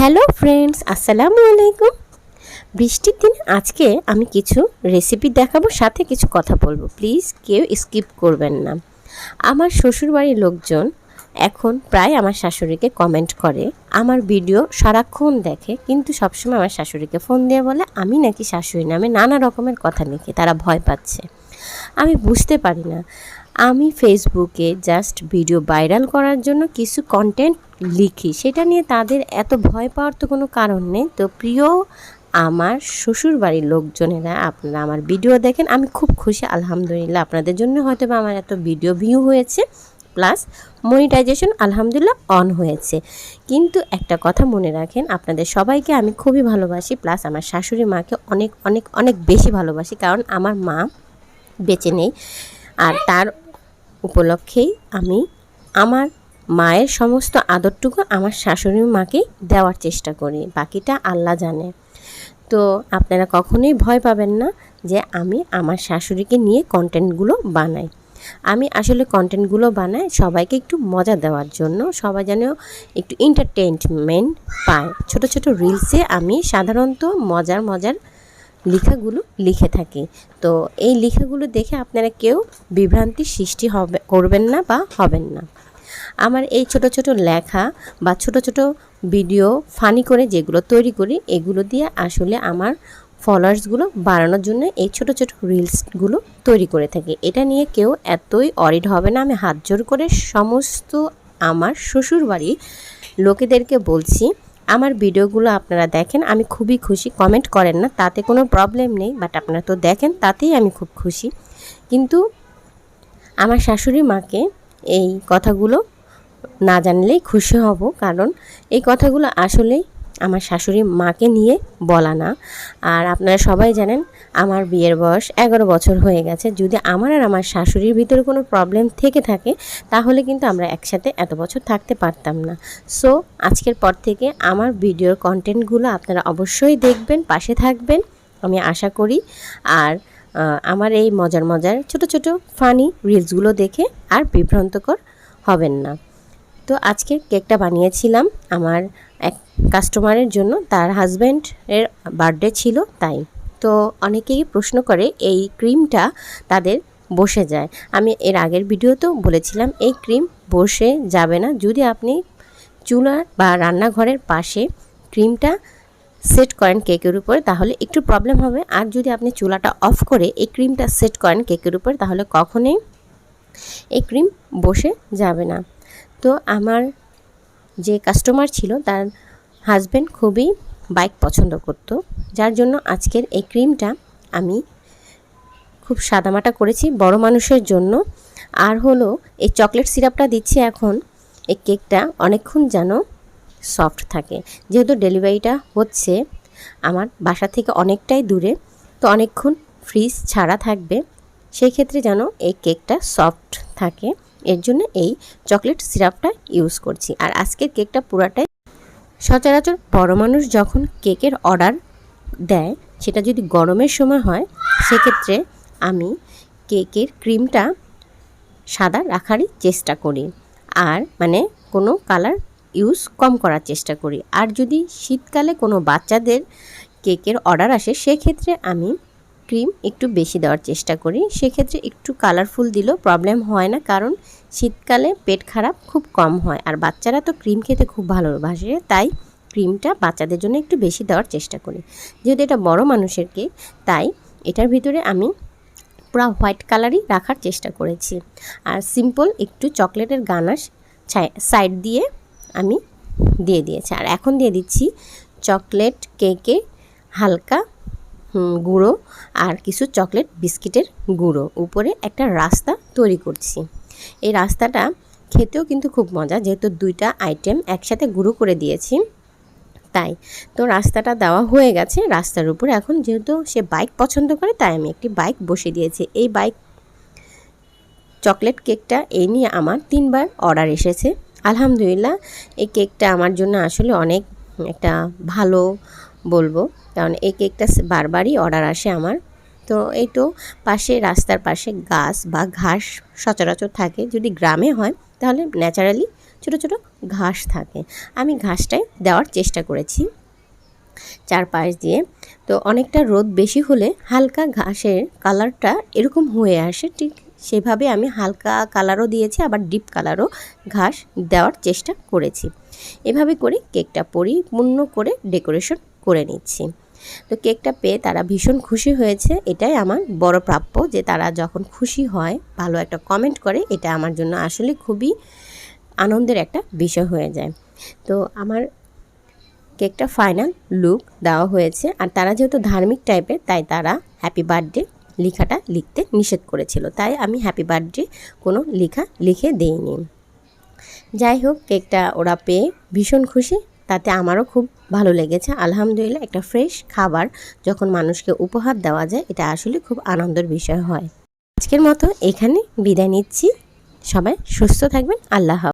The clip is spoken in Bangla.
হ্যালো ফ্রেন্ডস, আসসালামু আলাইকুম। বৃষ্টির দিনে আজকে আমি কিছু রেসিপি দেখাবো, সাথে কিছু কথা বলব। প্লিজ কেউ স্কিপ করবেন না। আমার শ্বশুরবাড়ির লোকজন এখন প্রায় আমার শাশুড়িকে কমেন্ট করে, আমার ভিডিও সারাক্ষণ দেখে, কিন্তু সবসময় আমার শাশুড়িকে ফোন দিয়ে বলে, আমি নাকি শাশুড়ি নামে নানা রকমের কথা লিখি, তারা ভয় পাচ্ছে। আমি বুঝতে পারি না। আমি ফেসবুকে জাস্ট ভিডিও ভাইরাল করার জন্য কিছু কন্টেন্ট লিখি। সেটা নিয়ে তাদের এত ভয় পাওয়ার তো কোনো কারণ নেই। তো প্রিয় আমার শ্বশুর বাড়ির লোকজনেরা, আপনারা আমার ভিডিও দেখেন, আমি খুব খুশি, আলহামদুলিল্লাহ। আপনাদের জন্য হয়তো বা আমার এত ভিডিও ভিউ হয়েছে, প্লাস মনিটাইজেশন আলহামদুলিল্লাহ অন হয়েছে। কিন্তু একটা কথা মনে রাখেন, আপনাদের সবাইকে আমি খুবই ভালোবাসি, প্লাস আমার শাশুড়ি মাকে অনেক অনেক অনেক বেশি ভালোবাসি, কারণ আমার মা বেঁচে নেই। আর তার উপলক্ষেই আমি আমার মায়ের সমস্ত আদরটুকু আমার শাশুড়ি মাকেই দেওয়ার চেষ্টা করি, বাকিটা আল্লাহ জানে। তো আপনারা কখনোই ভয় পাবেন না যে আমি আমার শাশুড়িকে নিয়ে কন্টেন্টগুলো বানাই। আমি আসলে কন্টেন্টগুলো বানাই সবাইকে একটু মজা দেওয়ার জন্য, সবাই যেন একটু এন্টারটেনমেন্ট পায়। ছোট ছোট রিলসে আমি সাধারণত মজার মজার লেখাগুলো লিখে থাকি। তো এই লেখাগুলো দেখে আপনারা কেউ বিভ্রান্তির সৃষ্টি হবে, করবেন না বা হবেন না। আমার এই ছোট ছোট লেখা বা ছোট ছোট ভিডিও ফানি করে যেগুলো তৈরি করি, এগুলো দিয়ে আসলে আমার ফলোয়ার্সগুলো বাড়ানোর জন্য এই ছোট ছোট রিলসগুলো তৈরি করে থাকি। এটা নিয়ে কেউ এতই অরিড হবে না। আমি হাত জোর করে সমস্ত আমার শ্বশুর বাড়ি লোকেদেরকে বলছি, আমার ভিডিওগুলো আপনারা দেখেন, আমি খুবই খুশি। কমেন্ট করেন না, তাতে কোনো প্রবলেম নেই বাট আপনারা তো দেখেন, তাতেই আমি খুব খুশি। কিন্তু আমার শাশুড়ি মাকে এই কথাগুলো না জানলেই খুশি হব, কারণ এই কথাগুলো আসলেই আমার শাশুড়ি মাকে নিয়ে বলা না। আর আপনারা সবাই জানেন, আমার বিয়ের বয়স এগারো বছর হয়ে গেছে। যদি আমার আর আমার শাশুড়ির ভিতরে কোনো প্রবলেম থেকে থাকে, তাহলে কিন্তু আমরা একসাথে এত বছর থাকতে পারতাম না। সো আজকের পর থেকে আমার ভিডিওর কন্টেন্টগুলো আপনারা অবশ্যই দেখবেন, পাশে থাকবেন, আমি আশা করি। আর আমার এই মজার মজার ছোট ছোট ফানি রিলসগুলো দেখে আর বিভ্রান্তকর হবেন না। তো আজকে কেকটা বানিয়েছিলাম আমার এক কাস্টমারের জন্য। তার হাজব্যান্ডের বার্থডে ছিল তাই। তো অনেকেই প্রশ্ন করে এই ক্রিমটা তাদের বসে যায়। আমি এর আগের ভিডিওতেও বলেছিলাম, এই ক্রিম বসে যাবে না। যদি আপনি চুলা বা রান্নাঘরের পাশে ক্রিমটা সেট করেন কেকের উপরে, তাহলে একটু প্রবলেম হবে। আর যদি আপনি চুলাটা অফ করে এই ক্রিমটা সেট করেন কেকের উপরে, তাহলে কখনোই এই ক্রিম বসে যাবে না। তো আমার যে কাস্টমার ছিল, তার হাজব্যান্ড খুবই বাইক পছন্দ করতো। যার জন্য আজকের এই ক্রিমটা আমি খুব সাদামাটা করেছি বড় মানুষের জন্য। আর হলো, এই চকলেট সিরাপটা দিচ্ছি এখন, এই কেকটা অনেকক্ষণ যেন সফট থাকে। যেহেতু ডেলিভারিটা হচ্ছে আমার বাসা থেকে অনেকটাই দূরে, তো অনেকক্ষণ ফ্রিজ ছাড়া থাকবে। সেই ক্ষেত্রে যেন এই কেকটা সফট থাকে। এর জন্য এই চকলেট সিরাপটা ইউজ করছি। আর আজকের কেকটা পুরাটাই সচরাচর বড় মানুষ যখন কেকের অর্ডার দেয়, সেটা যদি গরমের সময় হয়, সেক্ষেত্রে আমি কেকের ক্রিমটা সাদা রাখারই চেষ্টা করি। আর মানে কোনো কালার ইউজ কম করার চেষ্টা করি। আর যদি শীতকালে কোনো বাচ্চাদের কেকের অর্ডার আসে, সেক্ষেত্রে আমি ক্রিম একটু বেশি দেওয়ার চেষ্টা করি। সেক্ষেত্রে একটু কালারফুল দিলেও প্রবলেম হয় না, কারণ শীতকালে পেট খারাপ খুব কম হয়। আর বাচ্চারা তো ক্রিম খেতে খুব ভালোবাসে, তাই ক্রিমটা বাচ্চাদের জন্য একটু বেশি দেওয়ার চেষ্টা করি। যেহেতু এটা বড় মানুষের কেক তাই এটার ভিতরে আমি পুরো হোয়াইট কালারই রাখার চেষ্টা করেছি। আর সিম্পল একটু চকলেটের গানাশ সাইড দিয়ে আমি দিয়ে দিয়েছি। আর এখন দিয়ে দিচ্ছি চকলেট কেকে হালকা গুঁড়ো আর কিছু চকলেট বিস্কিটের গুঁড়ো। উপরে একটা রাস্তা তৈরি করছি। এই রাস্তাটা খেতেও কিন্তু খুব মজা, যেহেতু দুইটা আইটেম একসাথে গুঁড়ো করে দিয়েছি। তাই তো রাস্তাটা দেওয়া হয়ে গেছে। রাস্তার উপর এখন যেহেতু সে বাইক পছন্দ করে, তাই আমি একটি বাইক বসে দিয়েছি। এই বাইক চকলেট কেকটা এই নিয়ে আমার তিনবার অর্ডার এসেছে। আলহামদুলিল্লাহ, এই কেকটা আমার জন্য আসলে অনেক একটা ভালো বলব। কারণ এই কেকটা বারবারই অর্ডার আসে আমার। তো এই তো পাশে, রাস্তার পাশে গাছ বা ঘাস সচরাচর থাকে। যদি গ্রামে হয়, তাহলে ন্যাচারালি ছোটো ছোটো ঘাস থাকে। আমি ঘাসটাই দেওয়ার চেষ্টা করেছি চারপাশ দিয়ে। তো অনেকটা রোদ বেশি হলে হালকা ঘাসের কালারটা এরকম হয়ে আসে। ঠিক সেভাবে আমি হালকা কালারও দিয়েছি, আবার ডিপ কালারও ঘাস দেওয়ার চেষ্টা করেছি। এভাবে করে কেকটা পরিপূর্ণ করে ডেকোরেশন করে নিচ্ছি। তো কেকটা পেয়ে তারা ভীষণ খুশি হয়েছে। এটাই আমার বড় প্রাপ্য যে তারা যখন খুশি হয়, ভালো একটা কমেন্ট করে, এটা আমার জন্য আসলে খুবই আনন্দের একটা বিষয় হয়ে যায়। তো আমার কেকটা ফাইনাল লুক দেওয়া হয়েছে। আর তারা যেহেতু ধার্মিক টাইপের তাই তারা হ্যাপি বার্থডে লেখাটা লিখতে নিষেধ করেছিল। তাই আমি হ্যাপি বার্থডে কোনো লেখা, লিখে দেইনি। যাই হোক, কেকটা ওরা পেয়ে ভীষণ খুশি। তাতে আমারও খুব ভালো লেগেছে। আলহামদুলিল্লাহ, একটা ফ্রেশ খাবার যখন মানুষকে উপহার দেওয়া যায়, এটা আসলে খুব আনন্দের বিষয় হয়। আজকের মতো এখানে বিদায় নিচ্ছি। সবাই সুস্থ থাকবেন। আল্লাহ।